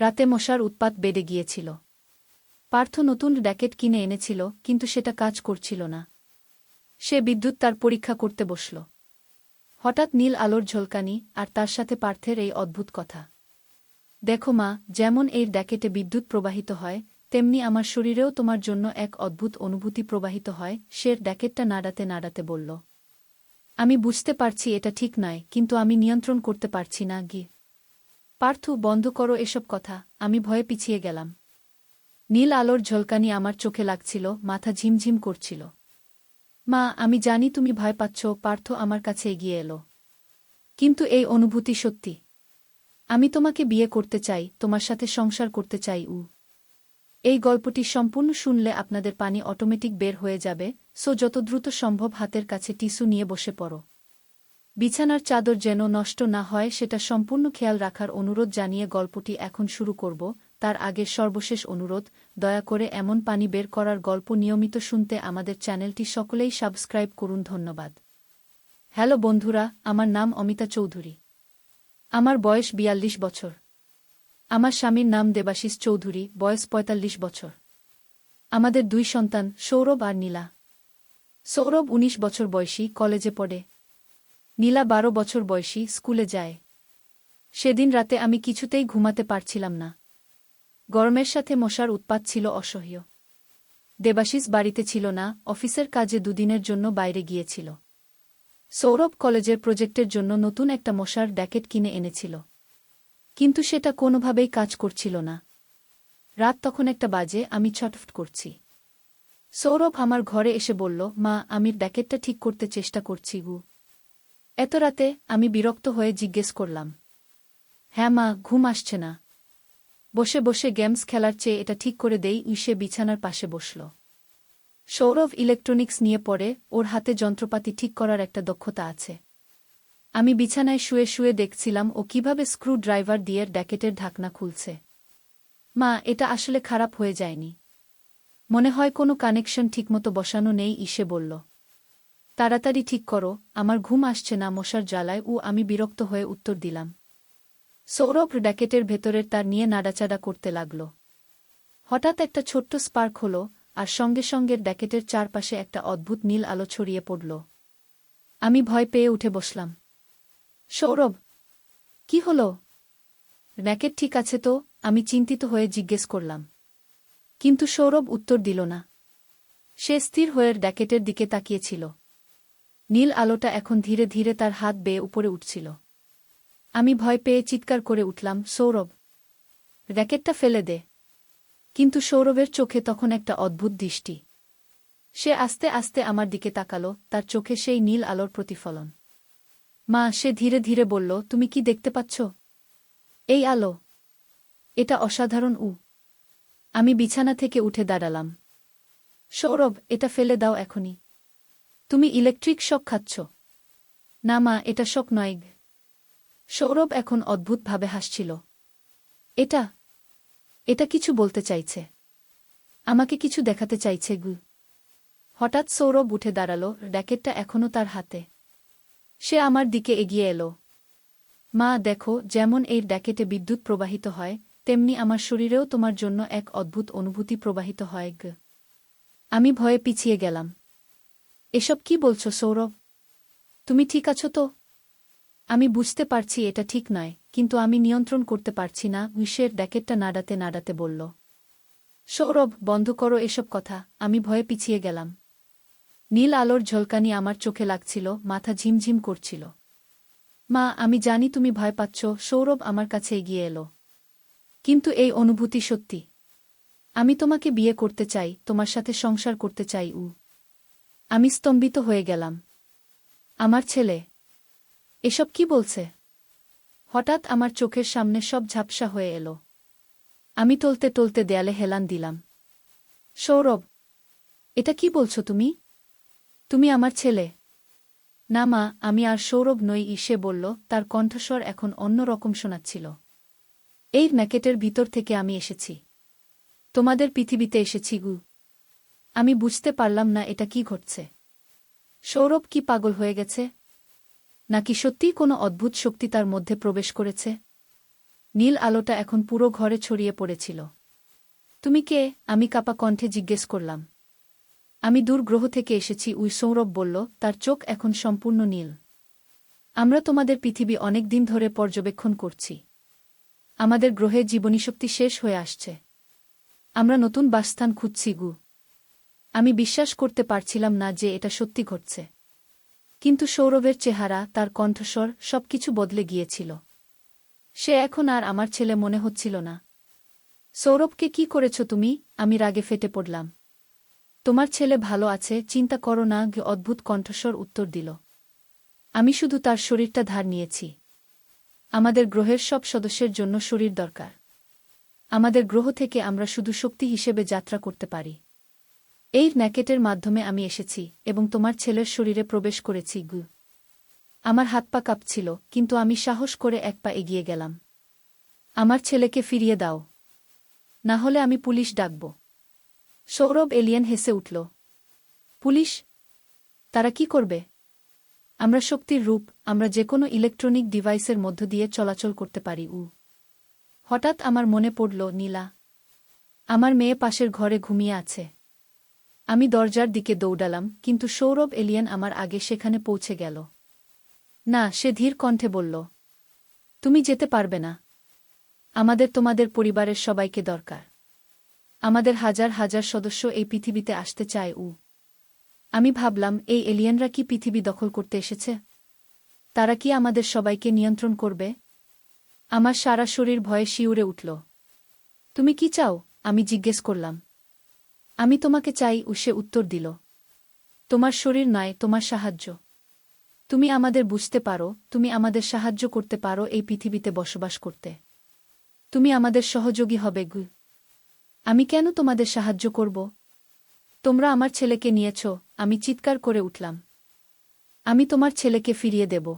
রাতে মশার উৎপাত বেড়ে গিয়েছিল। পার্থ নতুন র্যাকেট কিনে এনেছিল, কিন্তু সেটা কাজ করছিল না। সে বিদ্যুৎ তার পরীক্ষা করতে বসল। হঠাৎ নীল আলোর ঝলকানি আর তার সাথে পার্থের এই অদ্ভুত কথা। দেখো মা, যেমন এই ড্যাকেটে বিদ্যুৎ প্রবাহিত হয়, তেমনি আমার শরীরেও তোমার জন্য এক অদ্ভুত অনুভূতি প্রবাহিত হয়, সে ড্যাকেটটা নাড়াতে নাড়াতে বলল। আমি বুঝতে পারছি এটা ঠিক নয়, কিন্তু আমি নিয়ন্ত্রণ করতে পারছি না, গি পার্থ, বন্ধ করো এসব কথা, আমি ভয়ে পিছিয়ে গেলাম। নীল আলোর ঝলকানি আমার চোখে লাগছিল, মাথা ঝিমঝিম করছিল। মা, আমি জানি তুমি ভয় পাচ্ছ, পার্থ আমার কাছে এগিয়ে এলো। কিন্তু এই অনুভূতি সত্যি। আমি তোমাকে বিয়ে করতে চাই, তোমার সাথে সংসার করতে চাই, উ। এই গল্পটি সম্পূর্ণ শুনলে আপনাদের পানি অটোমেটিক বের হয়ে যাবে, সো যত দ্রুত সম্ভব হাতের কাছে টিস্যু নিয়ে বসে পড়ো। বিছানার চাদর যেন নষ্ট না হয়, সেটা সম্পূর্ণ খেয়াল রাখার অনুরোধ জানিয়ে গল্পটি এখন শুরু করব। তার আগের সর্বশেষ অনুরোধ, দয়া করে এমন পানি বের করার গল্প নিয়মিত শুনতে আমাদের চ্যানেলটি সকলেই সাবস্ক্রাইব করুন, ধন্যবাদ। হ্যালো বন্ধুরা, আমার নাম অমিতা চৌধুরী। আমার বয়স বিয়াল্লিশ বছর। আমার স্বামীর নাম দেবাশিস চৌধুরী, বয়স পঁয়তাল্লিশ বছর। আমাদের দুই সন্তান, সৌরভ আর নীলা। সৌরভ ১৯ বছর বয়সী, কলেজে পড়ে। নীলা বারো বছর বয়সী স্কুলে যায়। সেদিন রাতে আমি কিছুতেই ঘুমাতে পারছিলাম না। গরমের সাথে মশার উৎপাত ছিল অসহ্য। দেবাশিস বাড়িতে ছিল না, অফিসের কাজে দুদিনের জন্য বাইরে গিয়েছিল। সৌরভ কলেজের প্রজেক্টের জন্য নতুন একটা মশার ড্যাকেট কিনে এনেছিল। কিন্তু সেটা কোনোভাবেই কাজ করছিল না। রাত তখন একটা বাজে, আমি ছটফট করছি। সৌরভ আমার ঘরে এসে বলল, মা, আমি ড্যাকেটটা ঠিক করতে চেষ্টা করছি গু। এত রাতে আমি বিরক্ত হয়ে জিজ্ঞেস করলাম হ্যাঁ মা, ঘুম আসছে না। বসে বসে গেমস খেলার চেয়ে এটা ঠিক করে দেই, ইসে বিছানার পাশে বসল। সৌরভ ইলেকট্রনিক্স নিয়ে পড়ে, ওর হাতে যন্ত্রপাতি ঠিক করার একটা দক্ষতা আছে। আমি বিছানায় শুয়ে শুয়ে দেখছিলাম, ও কীভাবে স্ক্রু ড্রাইভার দিয়ে ড্যাকেটের ঢাকনা খুলছে। মা, এটা আসলে খারাপ হয়ে যায়নি। মনে হয় কোনো কানেকশন ঠিকমতো বসানো নেই, ইসে বলল। তাড়াতাড়ি ঠিক করো, আমার ঘুম আসছে না, মশার জ্বালায় ও আমি বিরক্ত হয়ে উত্তর দিলাম। সৌরভ ড্যাকেটের ভেতরের তার নিয়ে নাড়াচাড়া করতে লাগল। হঠাৎ একটা ছোট্ট স্পার্ক হল, আর সঙ্গে সঙ্গে ড্যাকেটের চারপাশে একটা অদ্ভুত নীল আলো ছড়িয়ে পড়ল। আমি ভয় পেয়ে উঠে বসলাম। সৌরভ, কি হল? র্যাকেট ঠিক আছে তো? আমি চিন্তিত হয়ে জিজ্ঞেস করলাম। কিন্তু সৌরভ উত্তর দিল না। সে স্থির হয়ে ড্যাকেটের দিকে তাকিয়েছিল। নীল আলোটা এখন ধীরে ধীরে তার হাত বেয়ে উপরে উঠছিল। আমি ভয় পেয়ে চিৎকার করে উঠলাম, সৌরভ, র্যাকেটটা ফেলে দে। কিন্তু সৌরভের চোখে তখন একটা অদ্ভুত দৃষ্টি। সে আস্তে আস্তে আমার দিকে তাকালো, তার চোখে সেই নীল আলোর প্রতিফলন। মা, সে ধীরে ধীরে বলল, তুমি কি দেখতে পাচ্ছ? এই আলো। এটা অসাধারণ উ। আমি বিছানা থেকে উঠে দাঁড়ালাম। সৌরভ, এটা ফেলে দাও এখনই। তুমি ইলেকট্রিক শক খাচ্ছ। না মা, এটা শক নয় সৌরভ এখন অদ্ভুতভাবে হাসছিল। এটা এটা কিছু বলতে চাইছে। আমাকে কিছু দেখাতে চাইছে গু। হঠাৎ সৌরভ উঠে দাঁড়াল, র্যাকেটটা এখনও তার হাতে। সে আমার দিকে এগিয়ে এলো। মা, দেখো, যেমন এই ড্যাকেটে বিদ্যুৎ প্রবাহিত হয়, তেমনি আমার শরীরেও তোমার জন্য এক অদ্ভুত অনুভূতি প্রবাহিত হয় গ। আমি ভয়ে পিছিয়ে গেলাম। এসব কি বলছ, সৌরভ? তুমি ঠিক আছো তো? আমি বুঝতে পারছি এটা ঠিক নয়, কিন্তু আমি নিয়ন্ত্রণ করতে পারছি না উইশের ড্যাকেটটা নাড়াতে নাড়াতে বলল। সৌরভ, বন্ধ করো এসব কথা, আমি ভয়ে পিছিয়ে গেলাম। নীল আলোর ঝলকানি আমার চোখে লাগছিল, মাথা ঝিমঝিম করছিল। মা, আমি জানি তুমি ভয় পাচ্ছ, সৌরভ আমার কাছে এগিয়ে এলো। কিন্তু এই অনুভূতি সত্যি। আমি তোমাকে বিয়ে করতে চাই, তোমার সাথে সংসার করতে চাই, উ। আমি স্তম্ভিত হয়ে গেলাম। আমার ছেলে, এসব কি বলছে? হঠাৎ আমার চোখের সামনে সব ঝাপসা হয়ে এলো। আমি টলতে টলতে দেয়ালে হেলান দিলাম। সৌরভ, এটা কি বলছো তুমি? তুমি আমার ছেলে। না মা, আমি আর সৌরভ নই, ইসে বলল, তার কণ্ঠস্বর এখন অন্য রকম শোনাচ্ছিল। এই ম্যাকেটের ভিতর থেকে আমি এসেছি। তোমাদের পৃথিবীতে এসেছি গু। আমি বুঝতে পারলাম না এটা কি ঘটছে। সৌরভ কি পাগল হয়ে গেছে? নাকি সত্যিই কোনো অদ্ভুত শক্তি তার মধ্যে প্রবেশ করেছে? নীল আলোটা এখন পুরো ঘরে ছড়িয়ে পড়েছিল। তুমি কে? আমি কাপা কণ্ঠে জিজ্ঞেস করলাম। আমি দূর গ্রহ থেকে এসেছি, উই সৌরভ বলল, তার চোখ এখন সম্পূর্ণ নীল। আমরা তোমাদের পৃথিবী অনেক দিন ধরে পর্যবেক্ষণ করছি। আমাদের গ্রহে জীবনীশক্তি শেষ হয়ে আসছে। আমরা নতুন বাসস্থান খুঁজছি, গু। আমি বিশ্বাস করতে পারছিলাম না যে এটা সত্যি ঘটছে। কিন্তু সৌরভের চেহারা, তার কণ্ঠস্বর, সবকিছু বদলে গিয়েছিল। সে এখন আর আমার ছেলে মনে হচ্ছিল না। সৌরভকে কি করেছ তুমি? আমি রাগে ফেটে পড়লাম। তোমার ছেলে ভালো আছে, চিন্তা করো না অদ্ভুত কণ্ঠস্বর উত্তর দিল। আমি শুধু তার শরীরটা ধার নিয়েছি। আমাদের গ্রহের সব সদস্যের জন্য শরীর দরকার। আমাদের গ্রহ থেকে আমরা শুধু শক্তি হিসেবে যাত্রা করতে পারি। এই ন্যাকেটের মাধ্যমে আমি এসেছি এবং তোমার ছেলের শরীরে প্রবেশ করেছি, গু। আমার হাত পা কাঁপছিল, কিন্তু আমি সাহস করে এক পা এগিয়ে গেলাম। আমার ছেলেকে ফিরিয়ে দাও। না হলে আমি পুলিশ ডাকব। সৌরভ এলিয়েন হেসে উঠল। পুলিশ? তারা কি করবে? আমরা শক্তির রূপ, আমরা যে কোনো ইলেকট্রনিক ডিভাইসের মধ্য দিয়ে চলাচল করতে পারি, উ। হঠাৎ আমার মনে পড়ল, নীলা। আমার মেয়ে পাশের ঘরে ঘুমিয়ে আছে। আমি দরজার দিকে দৌড়ালাম, কিন্তু সৌরভ এলিয়ান আমার আগে সেখানে পৌঁছে গেল। না, সে ধীর কণ্ঠে বলল, তুমি যেতে পারবে না। আমাদের তোমাদের পরিবারের সবাইকে দরকার। আমাদের হাজার হাজার সদস্য এই পৃথিবীতে আসতে চায় উ। আমি ভাবলাম, এই এলিয়েনরা কি পৃথিবী দখল করতে এসেছে? তারা কি আমাদের সবাইকে নিয়ন্ত্রণ করবে? আমার সারা শরীর ভয়ে শিউরে উঠল। তুমি কি চাও? আমি জিজ্ঞেস করলাম। আমি তোমাকে চাই সে উত্তর দিল, তোমার শরীর নয়, তোমার সাহায্য। তুমি আমাদের বুঝতে পারো, তুমি আমাদের সাহায্য করতে পারো এই পৃথিবীতে বসবাস করতে। তুমি আমাদের সহযোগী হবে, গু। আমি কেন তোমাদের সাহায্য করব? তোমরা আমার ছেলেকে নিয়েছ, আমি চিৎকার করে উঠলাম। আমি তোমার ছেলেকে ফিরিয়ে দেব।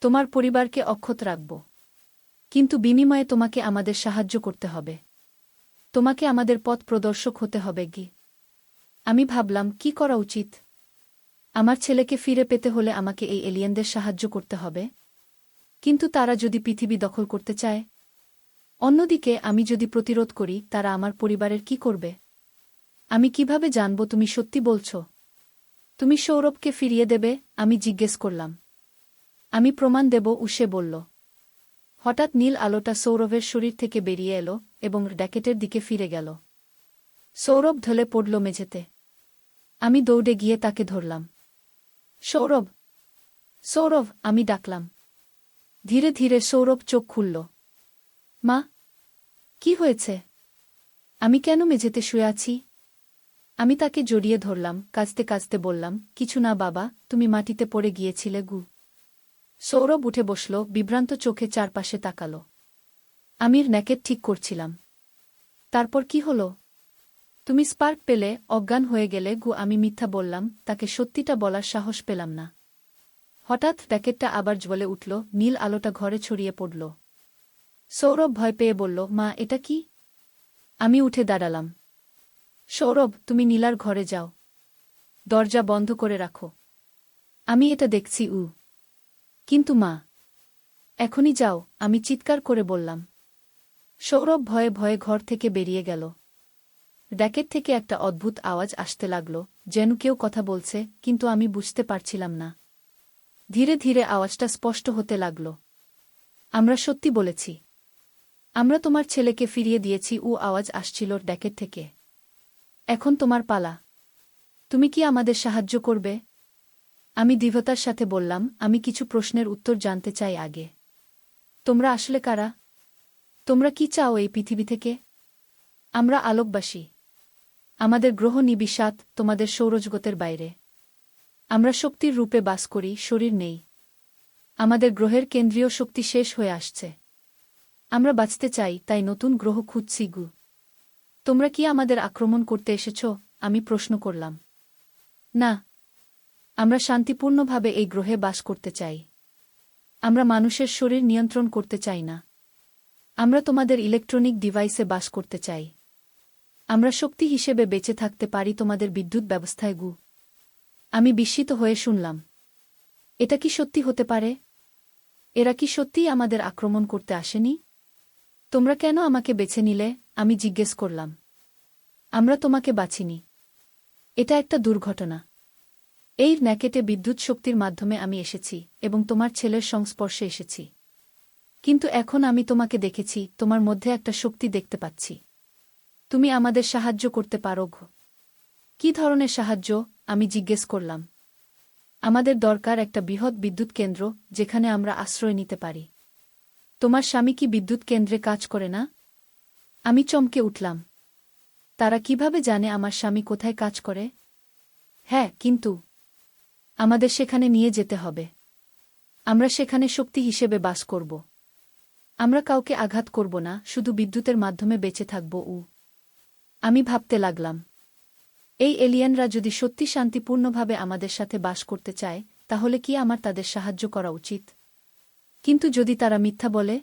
তোমার পরিবারকে অক্ষত রাখব। কিন্তু বিনিময়ে তোমাকে আমাদের সাহায্য করতে হবে। তোমাকে আমাদের পথ প্রদর্শক হতে হবে, গি। আমি ভাবলাম, কি করা উচিত? আমার ছেলেকে ফিরে পেতে হলে আমাকে এই এলিয়েনদের সাহায্য করতে হবে। কিন্তু তারা যদি পৃথিবী দখল করতে চায়? অন্যদিকে, আমি যদি প্রতিরোধ করি, তারা আমার পরিবারের কি করবে? আমি কীভাবে জানব তুমি সত্যি বলছ? তুমি সৌরভকে ফিরিয়ে দেবে, আমি জিজ্ঞেস করলাম। আমি প্রমাণ দেব উসে বলল হঠাৎ নীল আলোটা সৌরভের শরীর থেকে বেরিয়ে এলো এবং ড্যাকেটের দিকে ফিরে গেল। সৌরভ ঢলে পড়ল মেঝেতে। আমি দৌড়ে গিয়ে তাকে ধরলাম। সৌরভ! সৌরভ, আমি ডাকলাম। ধীরে ধীরে সৌরভ চোখ খুলল। মা, কি হয়েছে? আমি কেন মেঝেতে শুয়ে আছি? আমি তাকে জড়িয়ে ধরলাম, কাঁচতে কাঁচতে বললাম, কিছু না বাবা, তুমি মাটিতে পড়ে গিয়েছিলে গু। সৌরভ উঠে বসল, বিভ্রান্ত চোখে চারপাশে তাকাল। আমির ন্যাকেট ঠিক করছিলাম। তারপর কি হল? তুমি স্পার্ক পেলে, অজ্ঞান হয়ে গেলে গু, আমি মিথ্যা বললাম, তাকে সত্যিটা বলার সাহস পেলাম না। হঠাৎ র্যাকেটটা আবার জ্বলে উঠল, নীল আলোটা ঘরে ছড়িয়ে পড়ল। সৌরভ ভয় পেয়ে বলল, মা, এটা কি? আমি উঠে দাঁড়ালাম। সৌরভ, তুমি নীলার ঘরে যাও। দরজা বন্ধ করে রাখো। আমি এটা দেখছি উ কিন্তু মা, এখনই যাও, আমি চিৎকার করে বললাম। সৌরভ ভয়ে ভয়ে ঘর থেকে বেরিয়ে গেল। ড্যাকেট থেকে একটা অদ্ভুত আওয়াজ আসতে লাগল, যেন কেউ কথা বলছে, কিন্তু আমি বুঝতে পারছিলাম না। ধীরে ধীরে আওয়াজটা স্পষ্ট হতে লাগল। আমরা সত্যি বলেছি। আমরা তোমার ছেলেকে ফিরিয়ে দিয়েছি ও আওয়াজ আসছিল ড্যাকেট থেকে। এখন তোমার পালা। তুমি কি আমাদের সাহায্য করবে? আমি দৃঢ়তার সাথে বললাম, আমি কিছু প্রশ্নের উত্তর জানতে চাই আগে। তোমরা আসলে কারা? তোমরা কি চাও এই পৃথিবী থেকে? আমরা আলোকবাসী। আমাদের গ্রহ নিবিষাত তোমাদের সৌরজগতের বাইরে। আমরা শক্তির রূপে বাস করি, শরীর নেই। আমাদের গ্রহের কেন্দ্রীয় শক্তি শেষ হয়ে আসছে। আমরা বাঁচতে চাই, তাই নতুন গ্রহ খুঁজছি গু। তোমরা কি আমাদের আক্রমণ করতে এসেছ? আমি প্রশ্ন করলাম। না আমরা শান্তিপূর্ণভাবে এই গ্রহে বাস করতে চাই। আমরা মানুষের শরীর নিয়ন্ত্রণ করতে চাই না। আমরা তোমাদের ইলেকট্রনিক ডিভাইসে বাস করতে চাই। আমরা শক্তি হিসেবে বেঁচে থাকতে পারি তোমাদের বিদ্যুৎ ব্যবস্থায় গু। আমি বিস্মিত হয়ে শুনলাম। এটা কি সত্যি হতে পারে? এরা কি সত্যিই আমাদের আক্রমণ করতে আসেনি? তোমরা কেন আমাকে বেছে নিলে? আমি জিজ্ঞেস করলাম। আমরা তোমাকে বাছিনি এটা একটা দুর্ঘটনা। এই ন্যাকেটে বিদ্যুৎ শক্তির মাধ্যমে আমি এসেছি এবং তোমার ছেলের সংস্পর্শে এসেছি। কিন্তু এখন আমি তোমাকে দেখেছি, তোমার মধ্যে একটা শক্তি দেখতে পাচ্ছি। তুমি আমাদের সাহায্য করতে পারো ঘ। কি ধরনের সাহায্য? আমি জিজ্ঞেস করলাম। আমাদের দরকার একটা বৃহৎ বিদ্যুৎ কেন্দ্র যেখানে আমরা আশ্রয় নিতে পারি। তোমার স্বামী কি বিদ্যুৎ কেন্দ্রে কাজ করে না? আমি চমকে উঠলাম। তারা কীভাবে জানে আমার স্বামী কোথায় কাজ করে? হ্যাঁ কিন্তু আমাদের সেখানে নিয়ে যেতে হবে। আমরা সেখানে শক্তি হিসেবে বাস করব। আমরা কাউকে আঘাত করব না, শুধু বিদ্যুতের মাধ্যমে বেঁচে থাকব, উ। আমি ভাবতে লাগলাম, এই এলিয়েনরা যদি সত্যি শান্তিপূর্ণভাবে আমাদের সাথে বাস করতে চায়, তাহলে কি আমার তাদের সাহায্য করা উচিত? কিন্তু যদি তারা মিথ্যা বলে,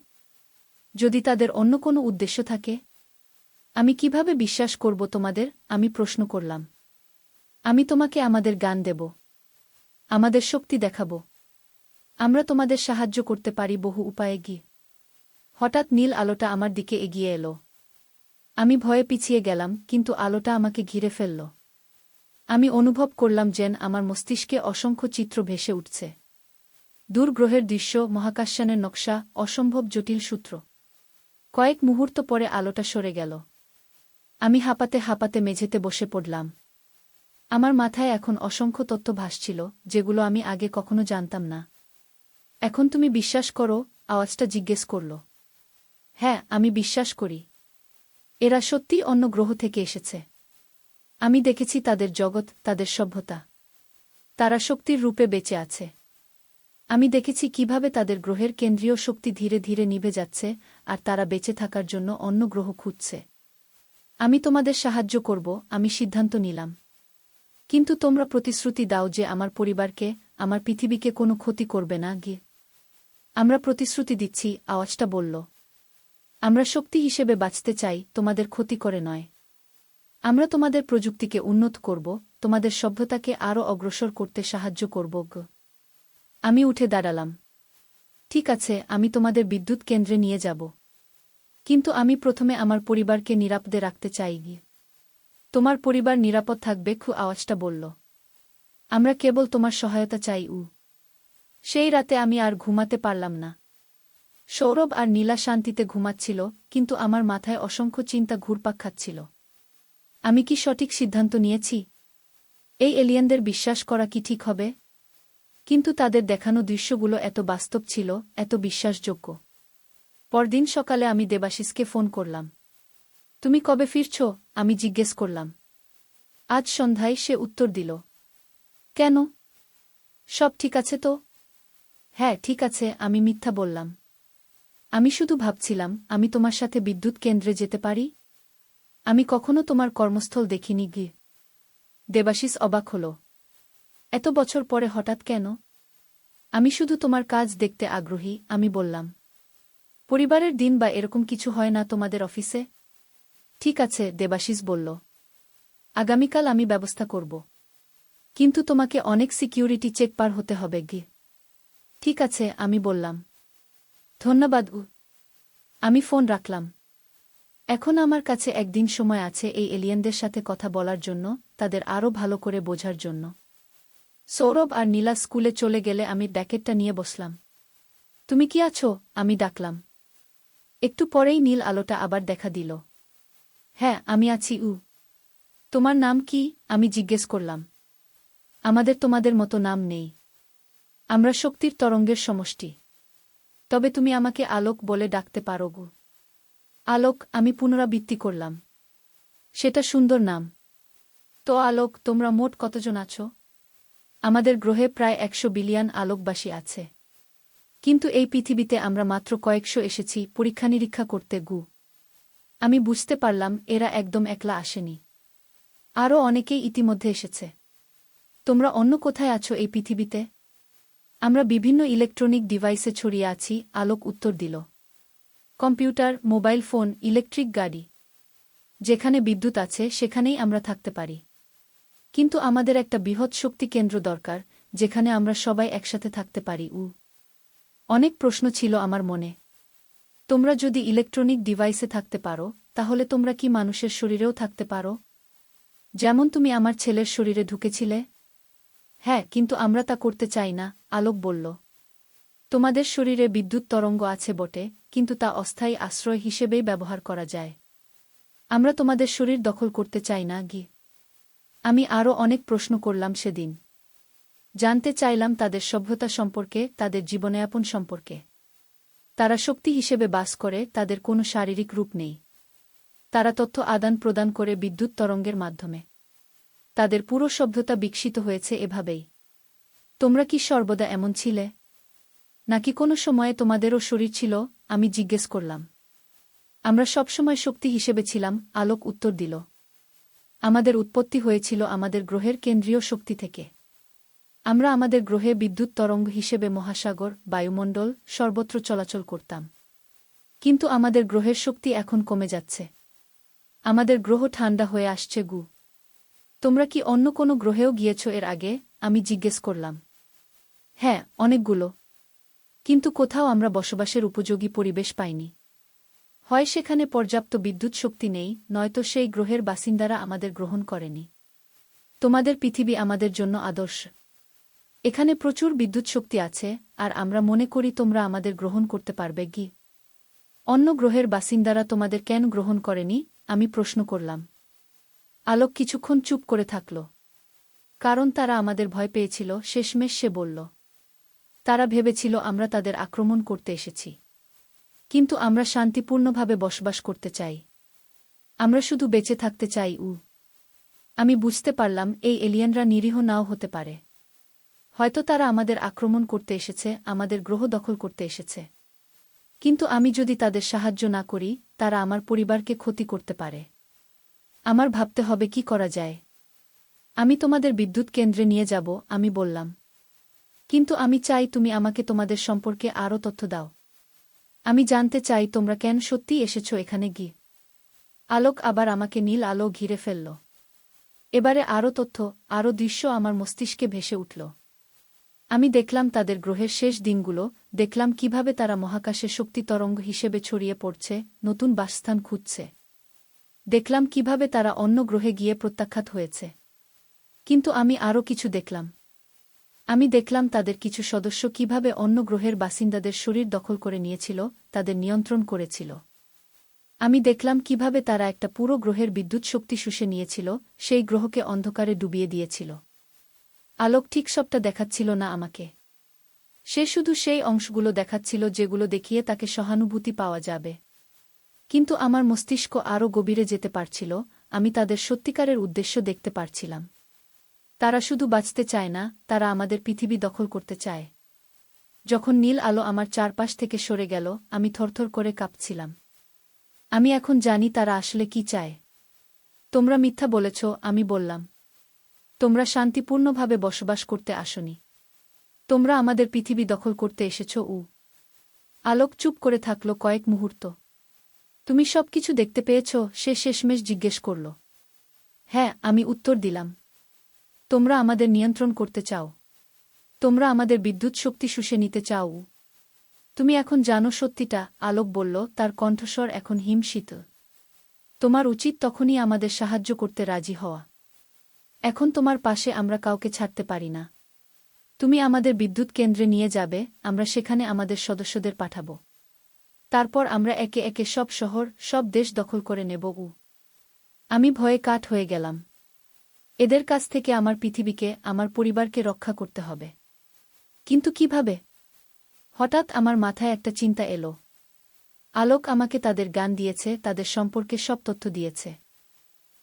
যদি তাদের অন্য কোনো উদ্দেশ্য থাকে, আমি কীভাবে বিশ্বাস করব তোমাদের? আমি প্রশ্ন করলাম। আমি তোমাকে আমাদের গান দেব। আমাদের শক্তি দেখাব। আমরা তোমাদের সাহায্য করতে পারি বহু উপায়ে গিয়ে। হঠাৎ নীল আলোটা আমার দিকে এগিয়ে এলো। আমি ভয়ে পিছিয়ে গেলাম, কিন্তু আলোটা আমাকে ঘিরে ফেলল। আমি অনুভব করলাম যেন আমার মস্তিষ্কে অসংখ্য চিত্র ভেসে উঠছে। দূর গ্রহের দৃশ্য, মহাকাশযানের নকশা, অসম্ভব জটিল সূত্র। কয়েক মুহূর্ত পরে আলোটা সরে গেল। আমি হাঁপাতে হাঁপাতে মেঝেতে বসে পড়লাম। আমার মাথায় এখন অসংখ্য তথ্য ভাসছিল, যেগুলো আমি আগে কখনো জানতাম না। এখন তুমি বিশ্বাস করো, আওয়াজটা জিজ্ঞেস করল। হ্যাঁ আমি বিশ্বাস করি। এরা সত্যিই অন্য গ্রহ থেকে এসেছে। আমি দেখেছি তাদের জগৎ, তাদের সভ্যতা। তারা শক্তির রূপে বেঁচে আছে। আমি দেখেছি কীভাবে তাদের গ্রহের কেন্দ্রীয় শক্তি ধীরে ধীরে নিভে যাচ্ছে, আর তারা বেঁচে থাকার জন্য অন্য গ্রহ খুঁজছে। আমি তোমাদের সাহায্য করব, আমি সিদ্ধান্ত নিলাম। কিন্তু তোমরা প্রতিশ্রুতি দাও যে আমার পরিবারকে, আমার পৃথিবীকে কোনো ক্ষতি করবে না, গিয়ে। আমরা প্রতিশ্রুতি দিচ্ছি, আওয়াজটা বলল। আমরা শক্তি হিসেবে বাঁচতে চাই, তোমাদের ক্ষতি করে নয়। আমরা তোমাদের প্রযুক্তিকে উন্নত করব, তোমাদের সভ্যতাকে আরও অগ্রসর করতে সাহায্য করব আমি উঠে দাঁড়ালাম। ঠিক আছে, আমি তোমাদের বিদ্যুৎ কেন্দ্রে নিয়ে যাব। কিন্তু আমি প্রথমে আমার পরিবারকে নিরাপদে রাখতে চাই, গিয়ে। তোমার পরিবার নিরাপদ থাকবে, খু আওয়াজটা বলল। আমরা কেবল তোমার সহায়তা চাই, উ। সেই রাতে আমি আর ঘুমাতে পারলাম না। সৌরভ আর নীলা শান্তিতে ঘুমাচ্ছিল, কিন্তু আমার মাথায় অসংখ্য চিন্তা ঘুরপাক খাচ্ছিল। আমি কি সঠিক সিদ্ধান্ত নিয়েছি? এই এলিয়েনদের বিশ্বাস করা কি ঠিক হবে? কিন্তু তাদের দেখানো দৃশ্যগুলো এত বাস্তব ছিল, এত বিশ্বাসযোগ্য। পরদিন সকালে আমি দেবাশিসকে ফোন করলাম। তুমি কবে ফিরছ? আমি জিজ্ঞেস করলাম। আজ সন্ধ্যায় সে উত্তর দিল। কেন? সব ঠিক আছে তো? হ্যাঁ ঠিক আছে, আমি মিথ্যা বললাম। আমি শুধু ভাবছিলাম, আমি তোমার সাথে বিদ্যুৎ কেন্দ্রে যেতে পারি? আমি কখনো তোমার কর্মস্থল দেখিনি গিয়ে। দেবাশিস অবাক হল। এত বছর পরে হঠাৎ কেন? আমি শুধু তোমার কাজ দেখতে আগ্রহী, আমি বললাম। পরিবারের দিন বা এরকম কিছু হয় না তোমাদের অফিসে? ঠিক আছে, দেবাশিস বলল। আগামীকাল আমি ব্যবস্থা করব। কিন্তু তোমাকে অনেক সিকিউরিটি চেক পার হতে হবে গিয়ে ঠিক আছে, আমি বললাম। ধন্যবাদ, উ। আমি ফোন রাখলাম। এখন আমার কাছে একদিন সময় আছে এই এলিয়েনদের সাথে কথা বলার জন্য, তাদের আরও ভালো করে বোঝার জন্য। সৌরভ আর নীলা স্কুলে চলে গেলে আমি ব্যাকেটটা নিয়ে বসলাম। তুমি কি আছো? আমি ডাকলাম। একটু পরেই নীল আলোটা আবার দেখা দিল। হ্যাঁ আমি আছি, উ। তোমার নাম কি? আমি জিজ্ঞেস করলাম। আমাদের তোমাদের মতো নাম নেই। আমরা শক্তির তরঙ্গের সমষ্টি। তবে তুমি আমাকে আলোক বলে ডাকতে পারো, গু। আলোক, আমি পুনরাবৃত্তি করলাম। সেটা সুন্দর নাম। তো আলোক, তোমরা মোট কতজন আছো? আমাদের গ্রহে প্রায় একশো বিলিয়ন আলোকবাসী আছে। কিন্তু এই পৃথিবীতে আমরা মাত্র কয়েকশো এসেছি পরীক্ষা নিরীক্ষা করতে, গু। আমি বুঝতে পারলাম এরা একদম একলা আসেনি। আরও অনেকেই ইতিমধ্যে এসেছে। তোমরা অন্য কোথায় আছো এই পৃথিবীতে? আমরা বিভিন্ন ইলেকট্রনিক ডিভাইসে ছড়িয়ে আছি, আলোক উত্তর দিল। কম্পিউটার, মোবাইল ফোন, ইলেকট্রিক গাড়ি। যেখানে বিদ্যুৎ আছে, সেখানেই আমরা থাকতে পারি। কিন্তু আমাদের একটা বৃহৎ শক্তি কেন্দ্র দরকার, যেখানে আমরা সবাই একসাথে থাকতে পারি উ অনেক প্রশ্ন ছিল আমার মনে। তোমরা যদি ইলেকট্রনিক ডিভাইসে থাকতে পারো, তাহলে তোমরা কি মানুষের শরীরেও থাকতে পারো? যেমন তুমি আমার ছেলের শরীরে ঢুকেছিলে? হ্যাঁ কিন্তু আমরা তা করতে চাই না, আলোক বলল। তোমাদের শরীরে বিদ্যুৎ তরঙ্গ আছে বটে, কিন্তু তা অস্থায়ী আশ্রয় হিসেবেই ব্যবহার করা যায়। আমরা তোমাদের শরীর দখল করতে চাই না, গি। আমি আরও অনেক প্রশ্ন করলাম সেদিন। জানতে চাইলাম তাদের সভ্যতা সম্পর্কে, তাদের জীবনযাপন সম্পর্কে। তারা শক্তি হিসেবে বাস করে, তাদের কোনো শারীরিক রূপ নেই। তারা তথ্য আদান প্রদান করে বিদ্যুৎ তরঙ্গের মাধ্যমে। তাদের পুরো সভ্যতা বিকশিত হয়েছে এভাবেই। তোমরা কি সর্বদা এমন ছিলে? নাকি কোনো সময়ে তোমাদেরও শরীর ছিল? আমি জিজ্ঞেস করলাম। আমরা সবসময় শক্তি হিসেবে ছিলাম, আলোক উত্তর দিল। আমাদের উৎপত্তি হয়েছিল আমাদের গ্রহের কেন্দ্রীয় শক্তি থেকে। আমরা আমাদের গ্রহে বিদ্যুৎ তরঙ্গ হিসেবে মহাসাগর, বায়ুমণ্ডল সর্বত্র চলাচল করতাম। কিন্তু আমাদের গ্রহের শক্তি এখন কমে যাচ্ছে। আমাদের গ্রহ ঠান্ডা হয়ে আসছে গু। তোমরা কি অন্য কোনো গ্রহেও গিয়েছ এর আগে? আমি জিজ্ঞেস করলাম। হ্যাঁ অনেকগুলো। কিন্তু কোথাও আমরা বসবাসের উপযোগী পরিবেশ পাইনি। হয় সেখানে পর্যাপ্ত বিদ্যুৎ শক্তি নেই, নয়তো সেই গ্রহের বাসিন্দারা আমাদের গ্রহণ করেনি। তোমাদের পৃথিবী আমাদের জন্য আদর্শ। এখানে প্রচুর বিদ্যুৎ শক্তি আছে, আর আমরা মনে করি তোমরা আমাদের গ্রহণ করতে পারবে কি? অন্য গ্রহের বাসিন্দারা তোমাদের কেন গ্রহণ করেনি? আমি প্রশ্ন করলাম। আলোক কিছুক্ষণ চুপ করে থাকল। কারণ তারা আমাদের ভয় পেয়েছিল, শেষমেশ সে বলল, তারা ভেবেছিল আমরা তাদের আক্রমণ করতে এসেছি। কিন্তু আমরা শান্তিপূর্ণভাবে বসবাস করতে চাই। আমরা শুধু বেঁচে থাকতে চাই উ আমি বুঝতে পারলাম এই এলিয়েনরা নিরীহ নাও হতে পারে। হয়তো তারা আমাদের আক্রমণ করতে এসেছে, আমাদের গ্রহ দখল করতে এসেছে। কিন্তু আমি যদি তাদের সাহায্য না করি, তারা আমার পরিবারকে ক্ষতি করতে পারে। আমার ভাবতে হবে কি করা যায়। আমি তোমাদের বিদ্যুৎ কেন্দ্রে নিয়ে যাব, আমি বললাম। কিন্তু আমি চাই তুমি আমাকে তোমাদের সম্পর্কে আরও তথ্য দাও। আমি জানতে চাই তোমরা কেন সত্যি এসেছ এখানে গিয়ে আলোক আবার আমাকে নীল আলো ঘিরে ফেলল। এবারে আরও তথ্য, আরও দৃশ্য আমার মস্তিষ্কে ভেসে উঠল। আমি দেখলাম তাদের গ্রহের শেষ দিনগুলো, দেখলাম কীভাবে তারা মহাকাশে শক্তি তরঙ্গ হিসেবে ছড়িয়ে পড়ছে, নতুন বাসস্থান খুঁজছে। দেখলাম কীভাবে তারা অন্য গ্রহে গিয়ে প্রত্যাখ্যাত হয়েছে। কিন্তু আমি আরও কিছু দেখলাম। আমি দেখলাম তাদের কিছু সদস্য কীভাবে অন্য গ্রহের বাসিন্দাদের শরীর দখল করে নিয়েছিল, তাদের নিয়ন্ত্রণ করেছিল। আমি দেখলাম কীভাবে তারা একটা পুরো গ্রহের বিদ্যুৎ শক্তি শুষে নিয়েছিল, সেই গ্রহকে অন্ধকারে ডুবিয়ে দিয়েছিল। আলোক ঠিক সবটা দেখাচ্ছিল না আমাকে। সে শুধু সেই অংশগুলো দেখাচ্ছিল যেগুলো দেখিয়ে তাকে সহানুভূতি পাওয়া যাবে। কিন্তু আমার মস্তিষ্ক আরও গভীরে যেতে পারছিল, আমি তাদের সত্যিকারের উদ্দেশ্য দেখতে পারছিলাম। তারা শুধু বাঁচতে চায় না, তারা আমাদের পৃথিবী দখল করতে চায়। যখন নীল আলো আমার চারপাশ থেকে সরে গেল, আমি থরথর করে কাঁপছিলাম। আমি এখন জানি তারা আসলে কি চায়। তোমরা মিথ্যা বলেছ, আমি বললাম তোমরা শান্তিপূর্ণভাবে বসবাস করতে আসনি। তোমরা আমাদের পৃথিবী দখল করতে এসেছ, উ। আলোক চুপ করে থাকল কয়েক মুহূর্ত। তুমি সব কিছু দেখতে পেয়েছ, সে শেষমেশ জিজ্ঞেস করল। হ্যাঁ আমি উত্তর দিলাম। তোমরা আমাদের নিয়ন্ত্রণ করতে চাও। তোমরা আমাদের বিদ্যুৎ শক্তি শুষে নিতে চাও তুমি এখন জানো সত্যিটা, আলোক বলল, তার কণ্ঠস্বর এখন হিমশীত তোমার উচিত তখনই আমাদের সাহায্য করতে রাজি হওয়া। এখন তোমার পাশে আমরা কাউকে ছাড়তে পারি না। তুমি আমাদের বিদ্যুৎ কেন্দ্রে নিয়ে যাবে, আমরা সেখানে আমাদের সদস্যদের পাঠাব। তারপর আমরা একে একে সব শহর, সব দেশ দখল করে নেব, উ। আমি ভয়ে কাঠ হয়ে গেলাম। এদের কাছ থেকে আমার পৃথিবীকে, আমার পরিবারকে রক্ষা করতে হবে। কিন্তু কীভাবে? হঠাৎ আমার মাথায় একটা চিন্তা এলো। আলোক আমাকে তাদের গান দিয়েছে, তাদের সম্পর্কে সব তথ্য দিয়েছে।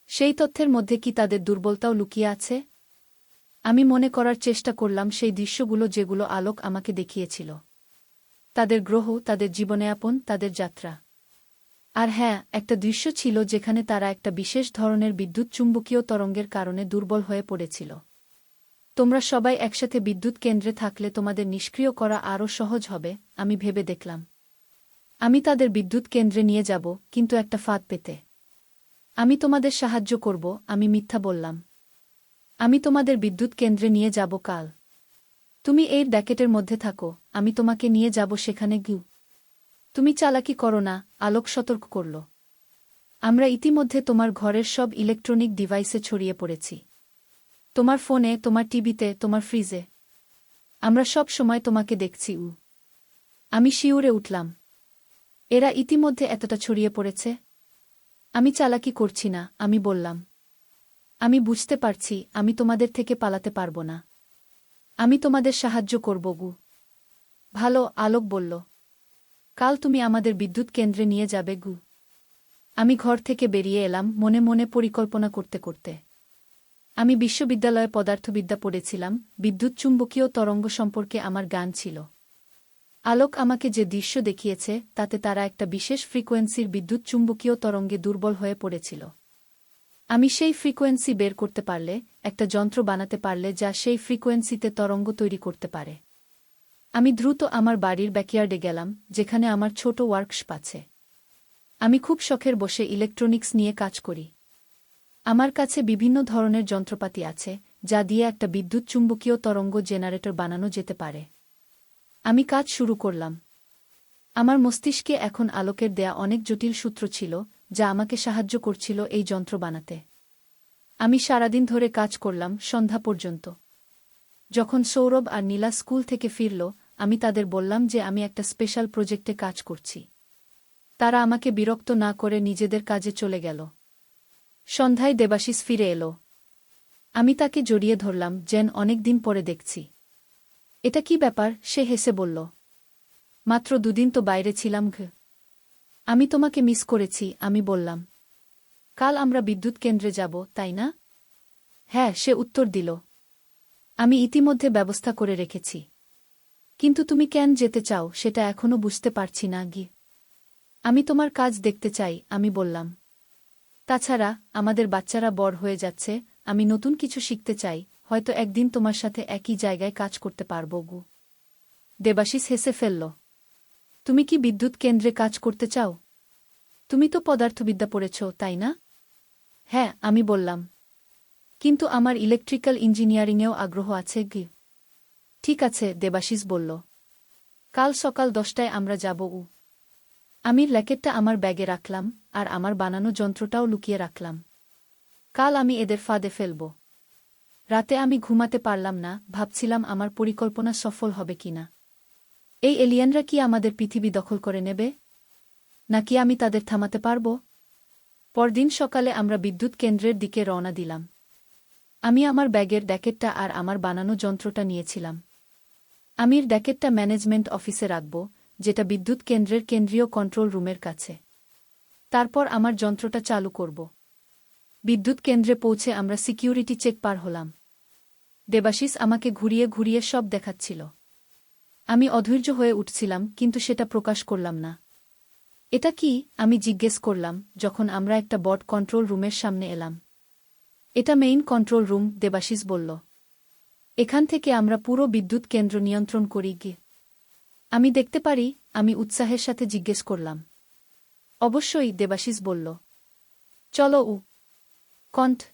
সেই তথ্যের মধ্যে কি তাদের দুর্বলতাও লুকিয়ে আছে? আমি মনে করার চেষ্টা করলাম সেই দৃশ্যগুলো যেগুলো আলোক আমাকে দেখিয়েছিল। তাদের গ্রহ, তাদের জীবনযাপন, তাদের যাত্রা। আর হ্যাঁ একটা দৃশ্য ছিল যেখানে তারা একটা বিশেষ ধরনের বিদ্যুৎ চুম্বকীয় তরঙ্গের কারণে দুর্বল হয়ে পড়েছিল। তোমরা সবাই একসাথে বিদ্যুৎ কেন্দ্রে থাকলে তোমাদের নিষ্ক্রিয় করা আরও সহজ হবে, আমি ভেবে দেখলাম। আমি তাদের বিদ্যুৎ কেন্দ্রে নিয়ে যাব, কিন্তু একটা ফাঁদ পেতে। আমি তোমাদের সাহায্য করব, আমি মিথ্যা বললাম। আমি তোমাদের বিদ্যুৎ কেন্দ্রে নিয়ে যাব কাল। তুমি এই ড্যাকেটের মধ্যে থাকো, আমি তোমাকে নিয়ে যাব সেখানে গিউ তুমি চালাকি করো না, আলোক সতর্ক করল। আমরা ইতিমধ্যে তোমার ঘরের সব ইলেকট্রনিক ডিভাইসে ছড়িয়ে পড়েছি। তোমার ফোনে, তোমার টিভিতে, তোমার ফ্রিজে। আমরা সব সময় তোমাকে দেখছি, উ। আমি শিউরে উঠলাম। এরা ইতিমধ্যে এতটা ছড়িয়ে পড়েছে আমি চালাকি করছি না, আমি বললাম। আমি বুঝতে পারছি, আমি তোমাদের থেকে পালাতে পারব না। আমি তোমাদের সাহায্য করব, গু। ভালো, আলোক বলল। কাল তুমি আমাদের বিদ্যুৎ কেন্দ্রে নিয়ে যাবে, গু। আমি ঘর থেকে বেরিয়ে এলাম, মনে মনে পরিকল্পনা করতে করতে। আমি বিশ্ববিদ্যালয়ে পদার্থবিদ্যা পড়েছিলাম, বিদ্যুৎ চুম্বকীয় তরঙ্গ সম্পর্কে আমার গান ছিল। আলোক আমাকে যে দৃশ্য দেখিয়েছে, তাতে তারা একটা বিশেষ ফ্রিকোয়েন্সির বিদ্যুৎ চুম্বকীয় তরঙ্গে দুর্বল হয়ে পড়েছিল। আমি সেই ফ্রিকোয়েন্সি বের করতে পারলে, একটা যন্ত্র বানাতে পারলে যা সেই ফ্রিকোয়েন্সিতে তরঙ্গ তৈরি করতে পারে। আমি দ্রুত আমার বাড়ির ব্যাকয়ার্ডে গেলাম, যেখানে আমার ছোট ওয়ার্কশপ আছে। আমি খুব শখের বসে ইলেকট্রনিক্স নিয়ে কাজ করি। আমার কাছে বিভিন্ন ধরনের যন্ত্রপাতি আছে, যা দিয়ে একটা বিদ্যুৎ চুম্বকীয় তরঙ্গ জেনারেটর বানানো যেতে পারে। আমি কাজ শুরু করলাম। আমার মস্তিষ্কে এখন আলোকের দেয়া অনেক জটিল সূত্র ছিল, যা আমাকে সাহায্য করছিল এই যন্ত্র বানাতে। আমি সারাদিন ধরে কাজ করলাম সন্ধ্যা পর্যন্ত। যখন সৌরভ আর নীলা স্কুল থেকে ফিরল, আমি তাদের বললাম যে আমি একটা স্পেশাল প্রজেক্টে কাজ করছি। তারা আমাকে বিরক্ত না করে নিজেদের কাজে চলে গেল। সন্ধ্যায় দেবাশিস ফিরে এলো। আমি তাকে জড়িয়ে ধরলাম, যেন অনেক দিন পরে দেখছি। এটা কি ব্যাপার? সে হেসে বলল, মাত্র দুদিন তো বাইরে ছিলাম ঘ। আমি তোমাকে মিস করেছি, আমি বললাম। কাল আমরা বিদ্যুৎ কেন্দ্রে যাব, তাই না? হ্যাঁ সে উত্তর দিল। আমি ইতিমধ্যে ব্যবস্থা করে রেখেছি। কিন্তু তুমি কেন যেতে চাও, সেটা এখনও বুঝতে পারছি না গি আমি তোমার কাজ দেখতে চাই, আমি বললাম। তাছাড়া, আমাদের বাচ্চারা বড় হয়ে যাচ্ছে, আমি নতুন কিছু শিখতে চাই হয়তো একদিন তোমার সাথে একই জায়গায় কাজ করতে পারব গু। দেবাশিস হেসে ফেলল, তুমি কি বিদ্যুৎ কেন্দ্রে কাজ করতে চাও? তুমি তো পদার্থবিদ্যা পড়েছ, তাই না? হ্যাঁ আমি বললাম। কিন্তু আমার ইলেকট্রিক্যাল ইঞ্জিনিয়ারিংয়েও আগ্রহ আছে গি। ঠিক আছে, দেবাশিস বলল। কাল সকাল দশটায় আমরা যাব উ। আমি ল্যাকেটটা আমার ব্যাগে রাখলাম, আর আমার বানানো যন্ত্রটাও লুকিয়ে রাখলাম। কাল আমি এদের ফাঁদে ফেলব। রাতে আমি ঘুমাতে পারলাম না, ভাবছিলাম আমার পরিকল্পনা সফল হবে কিনা। এই এলিয়ানরা কি আমাদের পৃথিবী দখল করে নেবে? নাকি আমি তাদের থামাতে পারব? পরদিন সকালে আমরা বিদ্যুৎ কেন্দ্রের দিকে রওনা দিলাম। আমি আমার ব্যাগের ড্যাকেটটা আর আমার বানানো যন্ত্রটা নিয়েছিলাম। আমির ড্যাকেটটা ম্যানেজমেন্ট অফিসে রাখব, যেটা বিদ্যুৎ কেন্দ্রের কেন্দ্রীয় কন্ট্রোল রুমের কাছে। তারপর আমার যন্ত্রটা চালু করব। বিদ্যুৎ কেন্দ্রে পৌঁছে আমরা সিকিউরিটি চেক পার হলাম। দেবাশিস আমাকে ঘুরিয়ে ঘুরিয়ে সব দেখাচ্ছিল। আমি অধৈর্য হয়ে উঠছিলাম, কিন্তু সেটা প্রকাশ করলাম না। এটা কি? আমি জিজ্ঞেস করলাম, যখন আমরা একটা বট কন্ট্রোল রুমের সামনে এলাম। এটা মেইন কন্ট্রোল রুম, দেবাশিস বলল। এখান থেকে আমরা পুরো বিদ্যুৎ কেন্দ্র নিয়ন্ত্রণ করি গিয়ে আমি দেখতে পারি, আমি উৎসাহের সাথে জিজ্ঞেস করলাম। অবশ্যই, দেবাশিস বলল। চলো উ। কণ্ঠ